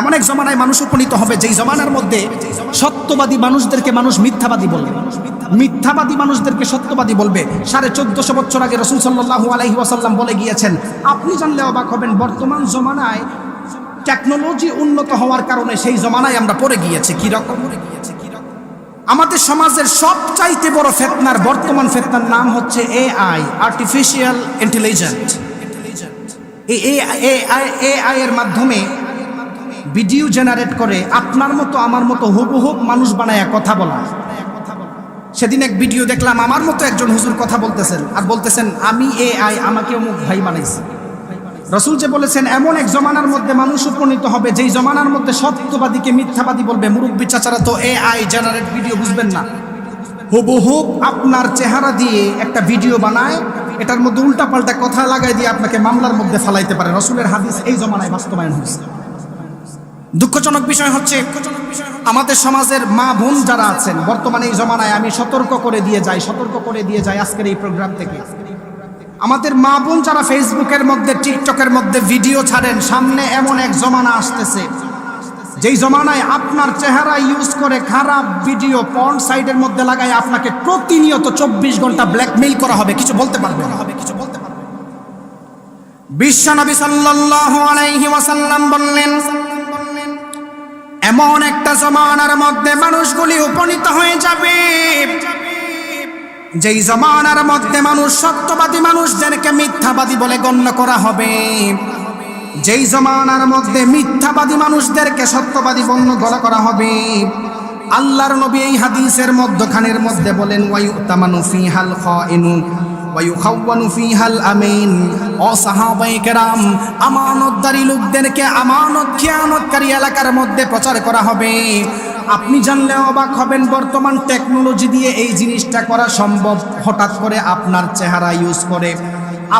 এমন এক জমানায় মানুষ উপনীত হবে যেই জমানার মধ্যে সত্যবাদী মানুষদেরকে মানুষ মিথ্যাবাদী বলবে। মিথ্যাবাদী মানুষদেরকে সত্যবাদী বলবে। সাড়ে চোদ্দশো বছর আগে রসুল সাল্লাহু আলহি ওয়াসাল্লাম বলে গিয়েছেন, আপনি জানলে অবাক হবেন, বর্তমান জমানায় টেকনোলজি উন্নত হওয়ার কারণে সেই জমানায় আমরা পড়ে গিয়েছি। কি রকম? আমাদের সমাজের সবচাইতে বড় ফেতনার বর্তমান ফেতনার নাম হচ্ছে এআই আর্টিফিশিয়াল ইন্টেলিজেন্ট এই এআই এর মাধ্যমে ভিডিও জেনারেট করে আপনার মতো, আমার মতো হুবহুব মানুষ বানায় কথা বলা। সেদিন এক ভিডিও দেখলাম, আমার মতো একজন হুজুর কথা বলতেছেন আর বলতেছেন, আমি এ আই আমাকে অমুক ভাই বানাইছি। রসুল যে বলেছেন, এমন এক জমানার মধ্যে মানুষ উপনীত হবে, যেই জমানার মধ্যে সত্যবাদীকে মিথ্যাবাদী বলবে, মুরব্বী চাচারা তো এ আই জেনারেট ভিডিও বুঝবেন না। হুবহুব আপনার চেহারা দিয়ে একটা ভিডিও বানায়, এটার মধ্যে উল্টাপাল্টা কথা লাগাই দিয়ে আপনাকে মামলার মধ্যে ফালাইতে পারে। রসুলের হাদিস এই জমানায় বাস্তবায়ন হয়েছে। দুঃখজনক বিষয় হচ্ছে, আমাদের সমাজের মা বোন যারা আছেন, বর্তমানে এই জমানায় আমি সতর্ক করে দিয়ে যাই, সতর্ক করে দিয়ে যাই আজকের এই প্রোগ্রাম থেকে। আমাদের মা বোন যারা ফেসবুকের মধ্যে টিকটকের মধ্যে ভিডিও ছাড়েন, সামনে এমন এক জমানা আসতেছে। যেই জমানায় আপনার চেহারা ইউজ করে খারাপ ভিডিও পর্ন সাইডের মধ্যে লাগায় আপনাকে প্রতিনিয়ত চব্বিশ ঘণ্টা ব্ল্যাকমেইল করা হবে, কিছু বলতে পারবে হবে কিছু বলতে পারবে বিশ্বনবী সাল্লাল্লাহু আলাইহি ওয়াসাল্লাম বললেন এমন একটা জমানার মধ্যে মানুষগুলি উপনীত হয়ে যাবে। যেই জমানার মধ্যে মানুষ সত্যবাদী মানুষদেরকে মিথ্যাবাদী বলে গণ্য করা হবে, যেই জমানার মধ্যে মিথ্যাবাদী মানুষদেরকে সত্যবাদী গণ্য গলা করা হবে, আল্লাহর নবী এই হাদিসের মধ্যখানের মধ্যে বলেন ওয়ায়ু তামানু ফিহাল খাইনু ওয়ায়ুখাওয়ানু ফিহাল আমিন ও সাহাবায়ে কেরাম লোকদেরকে আমানত খেয়ানতকারী এলাকার মধ্যে প্রচার করা হবে। আপনি জানলে অবাক হবেন, বর্তমান টেকনোলজি দিয়ে এই জিনিসটা করা সম্ভব। হঠাৎ করে আপনার চেহারা ইউজ করে,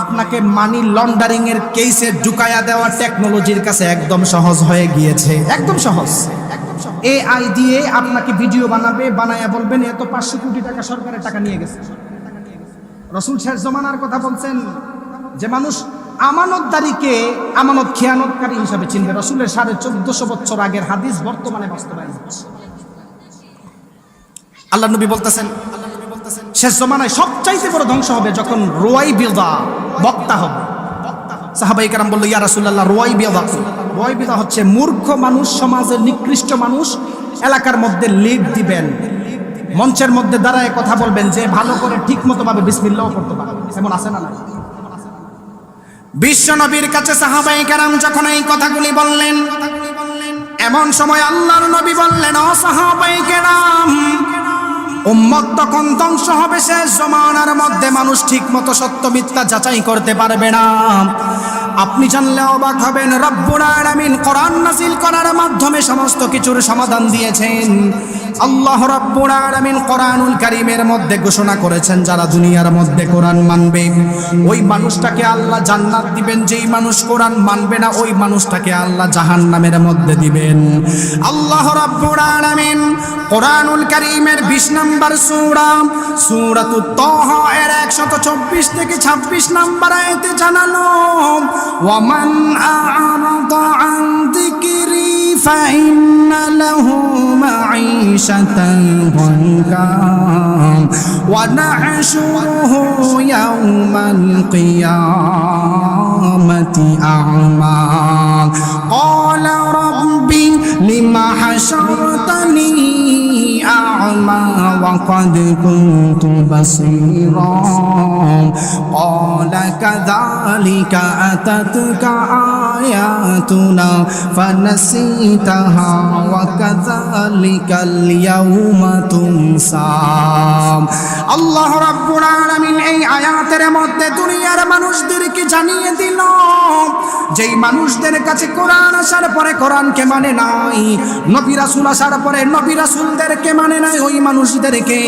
আপনাকে মানি লন্ডারিং এর কেসে ঢুকায়া দেওয়া টেকনোলজির কাছে একদম সহজ হয়ে গিয়েছে। একদম সহজ। এআই দিয়ে আপনাকে ভিডিও বানাবে, বানায়া বলবেন এত পাঁচশো কোটি টাকা সরকারের টাকা নিয়ে গেছে। রসুল শেষ জমানার কথা বলছেন যে মানুষ আমানতদারিকে আমানত খেয়ানতকারী হিসাবে চিনবে। রসুলের সাড়ে চোদ্দশো বছর আগের হাদিস বর্তমানে বাস্তবায়ন হচ্ছে। আল্লাহ নবী বলতেছেন, শেষ জমানায় সবচাইতে বড় ধ্বংস হবে যখন রোয়াই বিদা বক্তা হবে। সাহাবাই কারাম বলল, ইয়া রাসুল্লাহ রোয়াই বিদা রোয়াই বিদা হচ্ছে মূর্খ মানুষ, সমাজের নিকৃষ্ট মানুষ, এলাকার মধ্যে লিড দিবেন। মঞ্চের মধ্যে দাঁড়ায় কথা বলবেন যে ভালো করে ঠিক মতো ভাবে বিসমিল্লাও করতে পারে এমন আছে না না বিশ্ব নবীর কাছে সাহাবাই কারাম যখন এই কথাগুলি বললেন, এমন সময় আল্লাহর নবী বললেন, ও সাহাবাই কেরাম, উম্মত তখন ধ্বংস হবে শেষ জমানার মধ্যে। মানুষ ঠিক মতো সত্য মিথ্যা যাচাই করতে পারবে না। আপনি জানলে অবাক হবেন, রব্বুল আলামিন কোরআন নাজিল করার মাধ্যমে সমস্ত কিছুর সমাধান দিয়েছেন। আল্লাহ রব্বুল আলামিন কোরআনুল কারীমের মধ্যে ঘোষণা করেছেন, যারা দুনিয়ার মধ্যে কোরআন মানবে। ওই মানুষটাকে আল্লাহ জান্নাত দিবেন, যেই মানুষ কোরআন মানবে না, ওই মানুষটাকে আল্লাহ জাহান্নামের মধ্যে দিবেন। আল্লাহ রব্বুল আলামিন কোরআনুল কারীমের 20 নম্বর সূরা সূরাতুত তাহা এর 124 থেকে 26 নম্বর আয়াতে জানালো ওয়ামান আ'রাদা আন যিকরি فإن له معيشة ضنكا ونحشره يوم القيامة أعمى. قال رب لم حشرتني وقد كنت بصيرا قال كذلك أتتك آياتنا فنسيتها وكذلك اليوم تنسى আল্লাহ রাব্বুল আলামিন এই আয়াতের মধ্যে দুনিয়ার মানুষদেরকে জানিয়ে দিল যেই মানুষদের কাছে কোরআন আসার পরে কোরআনকে মানে নাই নবী রাসূল আসার পরে নবী রাসূলদেরকে মানে নাই ওই মানুষদের মানুষদেরকে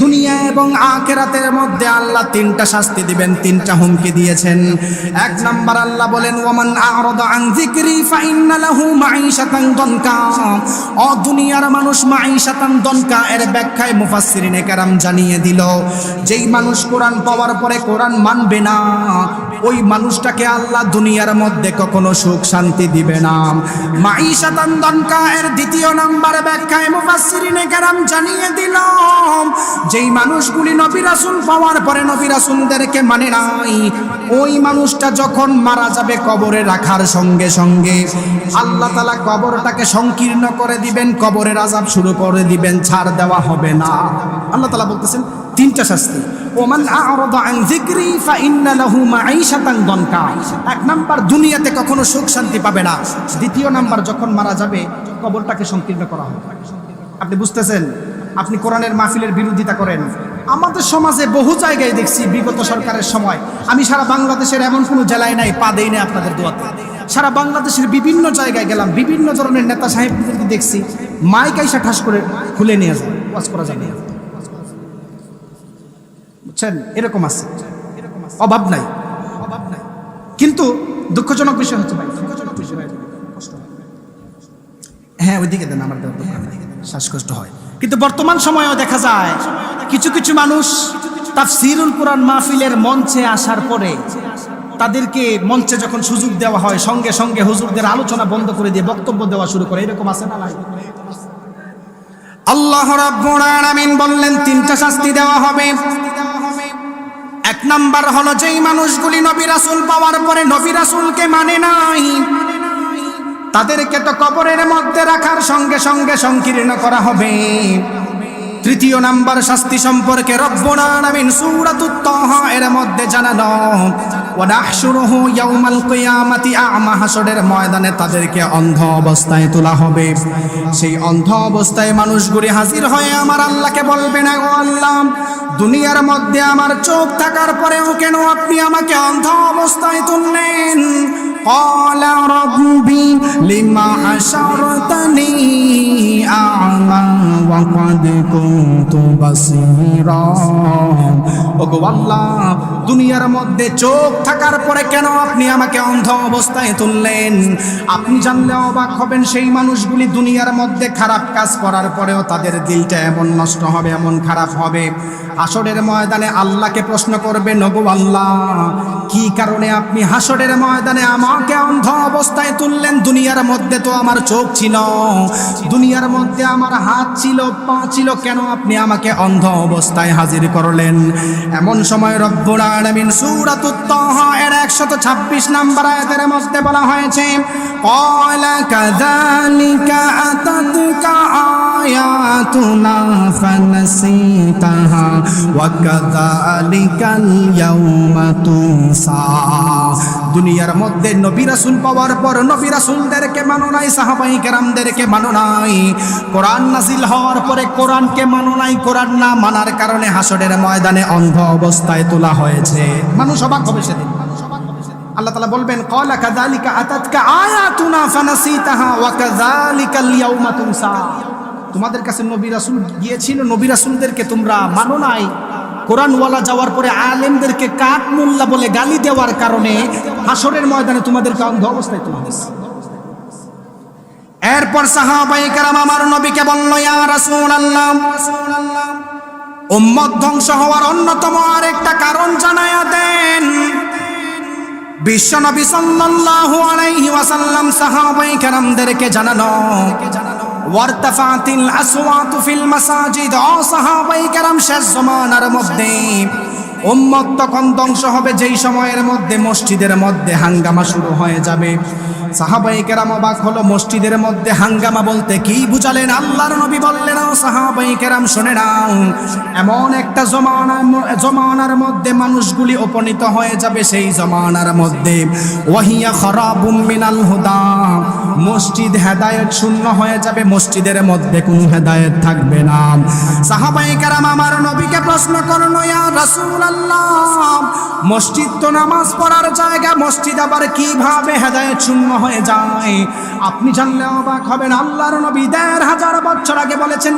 দুনিয়া এবং আখেরাতের মধ্যে আল্লাহ তিনটা শাস্তি দিবেন, তিনটা হুমকি দিয়েছেন। এক নাম্বার আল্লাহ বলেন, ওমান আরদা মাঈশাতান দনকা। ও দুনিয়ার মানুষ মাঈশাতান দনকা, এর ব্যাখ্যায় মুফাসসিরিনে কেরাম জানিয়ে দিল, যেই মানুষ কোরআন পাওয়ার পরে কোরআন মানবে না, ওই মানুষটাকে আল্লাহ দুনিয়ার মধ্যে কখনো সুখ শান্তি দিবে না। মাঈশাতান দনকা, এর দ্বিতীয় নাম্বার ব্যাখ্যায় মুফাসসিরিনে কেরাম জানিয়ে দিল যেই মানুষগুলি নবী রাসূল পাওয়ার পরে নবী রাসূলদেরকে মানে নাই, ওই মানুষটা যখন মারা যাবে কবরে রাখার সঙ্গে সঙ্গে, আল্লাহ তালা কবরটাকে সংকীর্ণ করে দিবেন, কবরের আজাব শুরু করে দিবেন, ছাড় দেওয়া হবে না। আল্লাহ তালা বলতেছেন, তিনটা শাস্তি। নাম্বার, দুনিয়াতে কখনো সুখ শান্তি পাবে না। দ্বিতীয় নাম্বার, যখন মারা যাবে, কবরটাকে সংকীর্ণ করা হবে। আপনি বুঝতেছেন? আপনি কোরআনের মাহফিলের বিরোধিতা করেন। আমাদের সমাজে বহু জায়গায় দেখছি বিগত সরকারের সময়। আমি সারা বাংলাদেশের এমন কোনো জেলায় নাই, পা দেই না আপনাদের দোয়াতে। সারা বাংলাদেশের বিভিন্ন জায়গায় গেলাম, বিভিন্ন ধরনের নেতা সাহেবদেরকে দেখছি, মাইক আইসা ঠাস করে খুলে নিয়ে যায় ওয়াজ করা যাবে বুঝছেন? এরকম আছে। অভাব নাই। অভাব নাই কিন্তু দুঃখজনক বিষয় হচ্ছে ভাই, দুঃখজনক বিষয় হয়। ওইদিকে দেন, আমার নেই। শ্বাসকষ্ট হয়। কিন্তু বর্তমান সময়েও দেখা যায়, কিছু কিছু মানুষ তাফসিরুল কোরআন মাহফিলের মঞ্চে আসার পরে তাদেরকে মঞ্চে যখন সুযোগ দেওয়া হয়, সঙ্গে সঙ্গে হুজুরদের আলোচনা বন্ধ করে দিয়ে বক্তব্য দেওয়া শুরু করে। এরকম আছে না নাই? আল্লাহ রাব্বুল বললেন, তিনটা শাস্তি দেওয়া হবে। এক নাম্বার হলো, যেই মানুষগুলি নবী রাসূল পাওয়ার পরে নবী রাসূলকে মানে নাই তাদেরকে তো কবরের মধ্যে রাখার সঙ্গে সঙ্গে সংকীর্ণ করা হবে। তৃতীয় নাম্বার শাস্তি সম্পর্কে রব্বুল আলামিন সূরাতুত তাহা এর মধ্যে জানানো, ওয়া নাহশুরুহু ইয়াউমাল কিয়ামাতি আ'মা হাসরের ময়দানে তাদেরকে অন্ধ অবস্থায় তোলা হবে। সেই অন্ধ অবস্থায় মানুষগুলি হাজির হয়ে আমার আল্লাহকে বলবে না, ও আল্লাহ, দুনিয়ার মধ্যে আমার চোখ থাকার পরেও কেন আপনি আমাকে অন্ধ অবস্থায় তুললেন? قال ربي لما حشرتني وقد كنت بصيرا ওগো আল্লাহ দুনিয়ার মধ্যে চোখ থাকার পরে কেন আপনি আমাকে অন্ধ অবস্থায় তুললেন আপনি জানলে অবাক হবেন সেই মানুষগুলি দুনিয়ার মধ্যে খারাপ কাজ করার পরেও তাদের দিলটা এমন নষ্ট হবে এমন খারাপ হবে হাসরের ময়দানে আল্লাহকে প্রশ্ন করবে নগো আল্লাহ কি কারণে আপনি হাসরের ময়দানে আমাকে অন্ধ অবস্থায় তুললেন দুনিয়ার মধ্যে তো আমার চোখ ছিল দুনিয়ার মধ্যে আমার হাত ছিল পা ছিল, কেন আপনি আমাকে অন্ধ অবস্থায় হাজির করলেন? এমন সময় রব্বুল আলামিন সূরাতুত তাহা এর 126 নাম্বার আয়াতের মধ্যে বলা হয়েছে, ক্বালা কাযালিকা আতাতুকা আয়াতুনা ফানাসিতাহা ওয়া কাযালিকাল ইয়াউমা দুনিয়ার মধ্যে নবী রাসূল পাওয়ার পর নবী রাসূলদেরকে মানো নাই, সাহাবাই কেরামদেরকে মানো নাই। কোরআন নাজিল হওয়ার পরে কোরআনকে মানো নাই, কোরআন না মানার কারণে হাসরের ময়দানে অন্ধ অবস্থায় তোলা হয়েছে। মানুষ অবাক হবে সেদিন। আল্লাহ তালা বলবেন, কলা কাদালিকা আতাতকা আয়াতুনা ফানাসিতাহা ওয়া কাযালিকাল ইয়াউমা তুনসা। তোমাদের কাছে নবী রাসূল গিয়েছিল, নবী রাসূলদেরকে তোমরা মানো নাই। কোরআনওয়ালা যাওয়ার পরে আলেমদেরকে কাক মোল্লা বলে গালি দেওয়ার কারণে হাসরের ময়দানে তোমাদেরকে অন্ধ অবস্থায় তোলা হয়েছে। এরপর সাহাবাই কারাম আমার নবীকে বলল, ইয়া রাসূলুল্লাহ। উম্মত ধ্বংস হওয়ার অন্যতম আরেকটা কারণ জানায়া দেন। বিশ্বনবী সাল্লাল্লাহু আলাইহি ওয়াসাল্লাম সাহাবাই কেরামদেরকে জানানো, ওয়ারতাফাতিল আসওয়াতু ফিল মাসাজিদ। ও সাহাবাই কেরাম, শেষ জমানার মধ্যে উম্মত তখন ধ্বংস হবে, যেই সময়ের মধ্যে মসজিদের মধ্যে হাঙ্গামা শুরু হয়ে যাবে। মসজিদের মধ্যে হাঙ্গামা বলতে কি বুঝালেন? আল্লাহর নবী বললেন শুনে এমন একটা জমানার মধ্যে মানুষগুলি উপনীত হয়ে যাবে সেই জমানার মধ্যে। হুদা, মসজিদ হেদায়েত শূন্য হয়ে যাবে, মসজিদের মধ্যে কোনো হেদায়েত থাকবে না। সাহাবাই কেরাম আমার নবীকে প্রশ্ন করল, ইয়া রাসূলুল্লাহ, মসজিদ তো নামাজ পড়ার জায়গা, মসজিদ আবার কীভাবে হেদায়েত শূন্য হয়ে যায়। আপনি জানলে অবাক হবেন, আল্লাহর নবী দেড় হাজার বছর আগে বলেছেন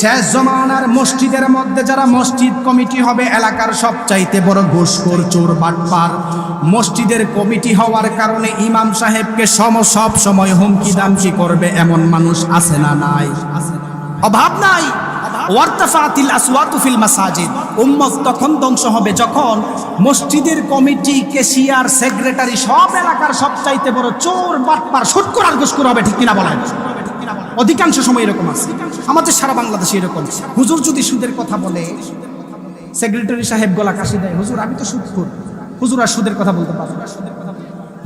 শেষ জমানার মসজিদের মধ্যে যারা মসজিদ কমিটি হবে, এলাকার সবচাইতে বড় ঘুষখোর, চোর, বাটপার। মসজিদের কমিটি হওয়ার কারণে ইমাম সাহেবকে সম সব সময় হুমকি দামকি করবে, এমন মানুষ আছে না নাই? অভাব নাই? ওয়ার্তাফাতিল আসওয়াতু ফিল মাসাজিদ। উম্মত তখন ধ্বংস হবে যখন মসজিদের কমিটি, কেশিয়ার, সেক্রেটারি সব এলাকার সবচাইতে বড় চোর, বাটপার সুটকর আর ঘুষখোর হবে, ঠিক কিনা বলেন? অধিকাংশ সময় এরকম আছে। আমাদের সারা বাংলাদেশে এরকম। হুজুর যদি সুদের কথা বলে, সেক্রেটারি সাহেব গলা কাশি দেয়, হুজুর, আমি তো সুদখোর। হুজুর আর সুদের কথা বলতে পারব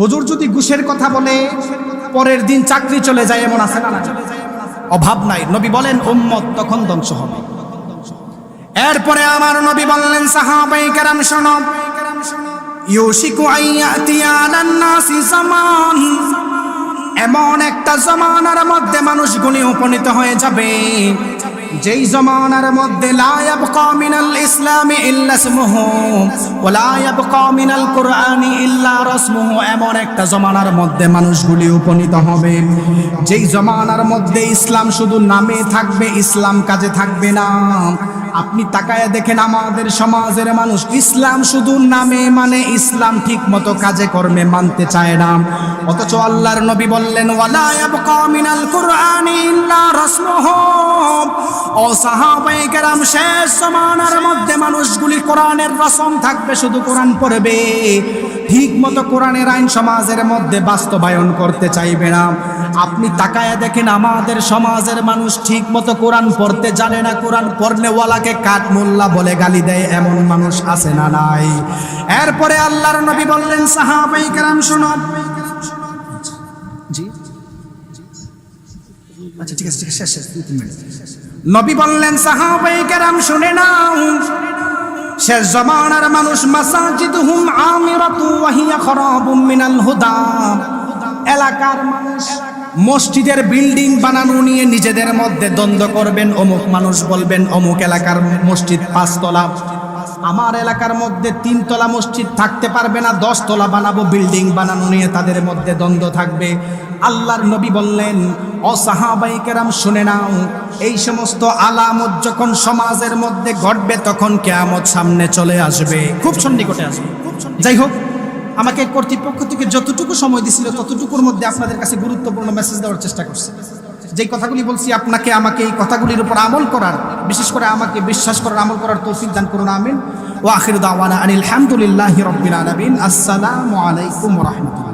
হুজুর যদি ঘুষের কথা বলে, পরের দিন চাকরি চলে যায়, এমন আছে না অভাব নাই। নবী বলেন, উম্মত তখন ধ্বংস হবে। এরপরে আমার নবী বললেন, সাহাবাই কেরাম, শোনো। ইউশিকু এমন একটা জমানার মধ্যে মানুষগুলি উপনীত হয়ে যাবে। যেই জমানার মধ্যে লায়াব কমিনাল ইসলামে ইসলামি ও লায়াব ইয়াবকা কুরআনি ইল্লা রাসমুহু, এমন একটা জমানার মধ্যে মানুষগুলি উপনীত হবে। যেই জমানার মধ্যে ইসলাম শুধু নামে থাকবে, ইসলাম কাজে থাকবে না। আপনি তাকায় দেখেন আমাদের সমাজের মানুষ, ইসলাম শুধু নামে মানে ইসলাম ঠিক মতো কাজে কর্মে মানতে চায় না। অথচ আল্লাহর নবী বললেন শেষ জমানার মধ্যে মানুষগুলি কোরআনের রসম থাকবে, শুধু কোরআন পড়বে। ঠিক মতো কোরআনের আইন সমাজের মধ্যে বাস্তবায়ন করতে চাইবে না। আপনি তাকায় দেখেন আমাদের সমাজের মানুষ ঠিক মতো কোরআন পড়তে জানে না, কোরআন পড়নেওয়ালাকে কাঠ মোল্লা বলে গালি দেয়, এমন মানুষ আছে না নাই। এরপরে আল্লাহর নবী বললেন, সাহাবাই কেরাম, শোনো। জি। আচ্ছা ঠিক আছে ঠিক আছে নবী বললেন, সাহাবাই কেরাম, শুনে নাও। শেষ জমানার মানুষ মাসাজিদ হুম আমিরাতু ওয়াহিয়া খরাবুম মিনাল হুদা। এলাকার মানুষ মসজিদের বিল্ডিং বানানো নিয়ে নিজেদের মধ্যে দ্বন্দ্ব করবেন, অমুক মানুষ বলবেন, অমুক এলাকার মসজিদ পাঁচতলা। আমার এলাকার মধ্যে তিনতলা মসজিদ থাকতে পারবে না, দশতলা বানাবো, বিল্ডিং বানানো নিয়ে তাদের মধ্যে দ্বন্দ্ব থাকবে। আল্লাহর নবী বললেন অসাহাবাই কেরাম, শুনে নাও, এই সমস্ত আলামত যখন সমাজের মধ্যে ঘটবে, তখন কেয়ামত সামনে চলে আসবে। খুব সন্নিকটে আসবে। যাই হোক, আমাকে কর্তৃপক্ষ থেকে যতটুকু সময় দিছিল, ততটুকুর মধ্যে আপনাদের কাছে গুরুত্বপূর্ণ মেসেজ দেওয়ার চেষ্টা করছে। যেই কথাগুলি বলছি, আপনাকে আমাকে এই কথাগুলির উপর আমল করার, বিশেষ করে আমাকে বিশ্বাস করার, আমল করার তৌফিক দান করুন, আমিন। ও আখির দাওয়ানা আনিল হামদুলিল্লাহ রবিন আলামিন। আসসালামু আলাইকুম রাহমাতুল্লাহ।